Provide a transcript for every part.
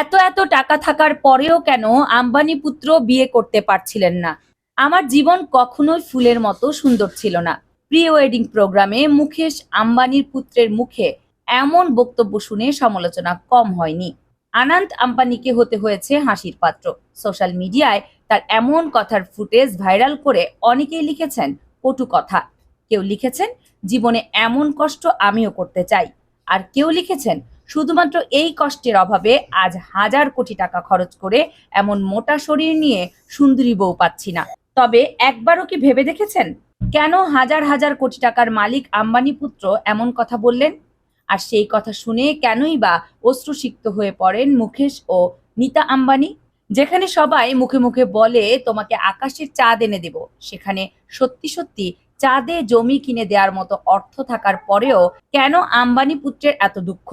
এত এত টাকা থাকার পরেও কেন আম্বানি পুত্র বিয়ে করতে পারছিলেন না? আমার জীবন কখনোই ফুলের মতো সুন্দর ছিল না। প্রি ওয়েডিং প্রোগ্রামে মুখেশ আম্বানির পুত্রের মুখে এমন বক্তব্য শুনে সমালোচনা কম হয়নি। আনন্ত আম্বানিকে হতে হয়েছে হাসির পাত্র। সোশ্যাল মিডিয়ায় তার এমন কথার ফুটেজ ভাইরাল করে অনেকেই লিখেছেন, কটু কথা। কেউ লিখেছেন, জীবনে এমন কষ্ট আমিও করতে চাই। আর কেউ লিখেছেন শুধুমাত্র এই কষ্টের অভাবে আজ হাজার কোটি টাকা খরচ করে এমন মোটা শরীর নিয়ে সুন্দরী বউ পাচ্ছি না। তবে একবারও কি ভেবে দেখেছেন? কেন হাজার হাজার কোটি টাকার মালিক আম্বানি পুত্র এমন কথা বললেন? আর সেই কথা শুনে কেনই বা অশ্রুসিক্ত হয়ে পড়েন মুকেশ ও নিতা আম্বানি? যেখানে সবাই মুখে মুখে বলে, তোমাকে আকাশের চাঁদ এনে দেব। সেখানে সত্যি সত্যি চাঁদে জমি কিনে দেওয়ার মতো অর্থ থাকার পরেও কেন আম্বানি পুত্রের এত দুঃখ?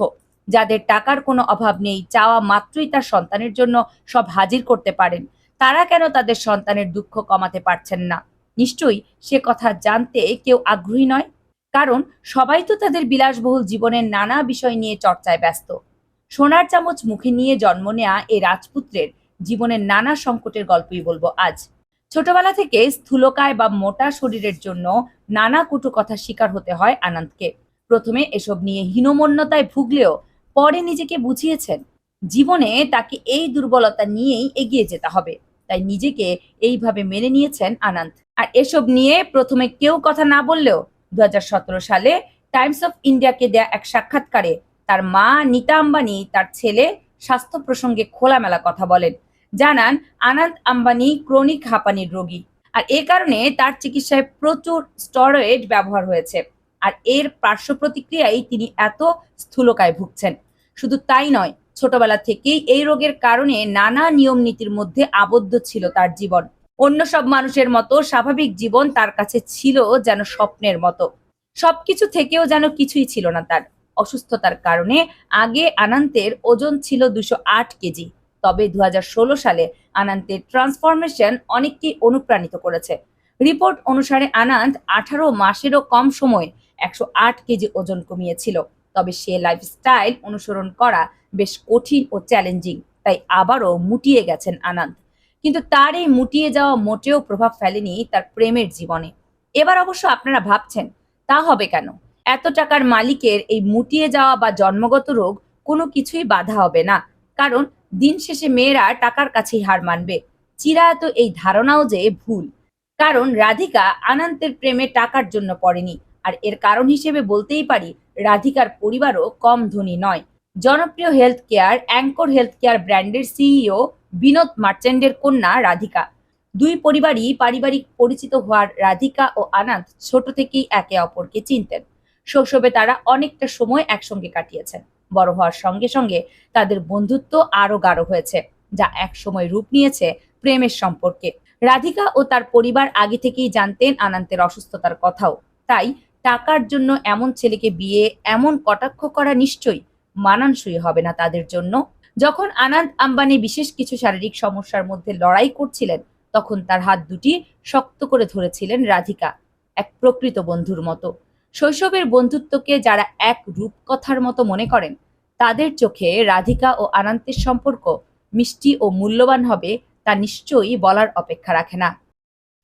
যাদের টাকার কোনো অভাব নেই, চাওয়া মাত্রই তার সন্তানের জন্য সব হাজির করতে পারেন। তারা কেন তাদের সন্তানের দুঃখ কমাতে পারছেন না? নিশ্চয়ই সে কথা জানতে কেউ আগ্রহী নয়? কারণ সবাই তো তাদের বিলাসবহুল জীবনের নানা বিষয় নিয়ে চর্চায় ব্যস্ত। সোনার চামচ মুখে নিয়ে জন্ম নেয়া এই রাজপুত্রের জীবনের নানা সংকটের গল্পই বলব আজ। ছোটবেলা থেকে স্থূলকায় বা মোটা শরীরের জন্য নানা কটু কথা শিকার হতে হয় আনন্দকে। প্রথমে এসব নিয়ে হীনমন্যতায় ভুগলেও পরে নিজেকে বুঝিয়েছেন, জীবনে তাকে এই দুর্বলতা নিয়েই এগিয়ে যেতে হবে। তাই নিজেকে এইভাবে মেনে নিয়েছেন আনন্দ। আর এসব নিয়ে প্রথমে কেউ কথা না বললেও দুহাজার সতেরো সালে টাইমস অফ ইন্ডিয়াকে দেয়া এক সাক্ষাৎকারে তার মা নিতা আম্বানি তার ছেলে স্বাস্থ্য প্রসঙ্গে খোলামেলা কথা বলেন। জানান, আনন্দ আম্বানি ক্রনিক হাঁপানির রোগী। আর এ কারণে তার চিকিৎসায় প্রচুর স্টেরয়েড ব্যবহার হয়েছে। আর এর পার্শ্ব প্রতিক্রিয়ায় তিনি এত স্থূলকায় ভুগছেন। শুধু তাই নয়, ছোটবেলা থেকেই এই রোগের কারণে নানা নিয়ম নীতির মধ্যে আবদ্ধ ছিল তার জীবন। অন্য সব মানুষের মতো স্বাভাবিক জীবন তার কাছে ছিল যেন স্বপ্নের মতো। সবকিছু থেকেও যেন কিছুই ছিল না তার। অসুস্থতার কারণে আগে আনন্তের ওজন ছিল দুশো আট কেজি। তবে দু হাজার ষোলো সালে আনন্তের ট্রান্সফরমেশন অনেককেই অনুপ্রাণিত করেছে। রিপোর্ট অনুসারে আনন্দ আঠারো মাসেরও কম সময়ে একশো আট কেজি ওজন কমিয়েছিল। তবে সে লাইফস্টাইল অনুসরণ করা বেশ কঠিন ও চ্যালেঞ্জিং তাই আবারও মুটিয়ে গেছেন আনন্দ। কিন্তু তার এই মুটিয়ে যাওয়া মোটেও প্রভাব ফেলেনি তার প্রেমের জীবনে। এবার অবশ্য আপনারা ভাবছেন, তা হবে কেন? এত টাকার মালিকের এই মুটিয়ে যাওয়া বা জন্মগত রোগ কোনো কিছুই বাধা হবে না, কারণ দিন শেষে মেয়েরা টাকার কাছেই হার মানবে। চিরায়ত এই ধারণাও যে ভুল, কারণ রাধিকা আনন্দের প্রেমে টাকার জন্য পড়েনি আর এর কারণ হিসেবে বলতেই পারি, রাধিকার পরিবারও কম ধনী নয়। জনপ্রিয় health care anchor health care ব্র্যান্ডের সিইও বিনোদ মার্চেন্ডের কন্যা রাধিকা। দুই পরিবারই পারিবারিক পরিচিত হওয়ার রাধিকা ও আনন্দ ছোট থেকেই একে অপরকে চিনতেন। শৈশবে তারা অনেকটা সময় একসঙ্গে কাটিয়েছেন। বড় হওয়ার সঙ্গে সঙ্গে তাদের বন্ধুত্ব আরও গাঢ় হয়েছে, যা এক সময় রূপ নিয়েছে প্রেমের সম্পর্কে। রাধিকা ও তার পরিবার আগে থেকেই জানতেন আনন্দের অসুস্থতার কথাও। তাই টাকার জন্য এমন ছেলেকে বিয়ে, এমন কটাক্ষ করা নিশ্চয়ই মানানসই হবে না তাদের জন্য। যখন আনন্দ আম্বানি বিশেষ কিছু শারীরিক সমস্যার মধ্যে লড়াই করছিলেন, তখন তার হাত দুটি শক্ত করে ধরেছিলেন রাধিকা, এক প্রকৃত বন্ধুর মতো। শৈশবের বন্ধুত্বকে যারা এক রূপকথার মতো মনে করেন, তাদের চোখে রাধিকা ও আনন্দের সম্পর্ক মিষ্টি ও মূল্যবান হবে তা নিশ্চয়ই বলার অপেক্ষা রাখে না।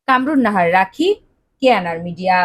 কামরুন নাহার রাখি কেয়ানার মিডিয়া।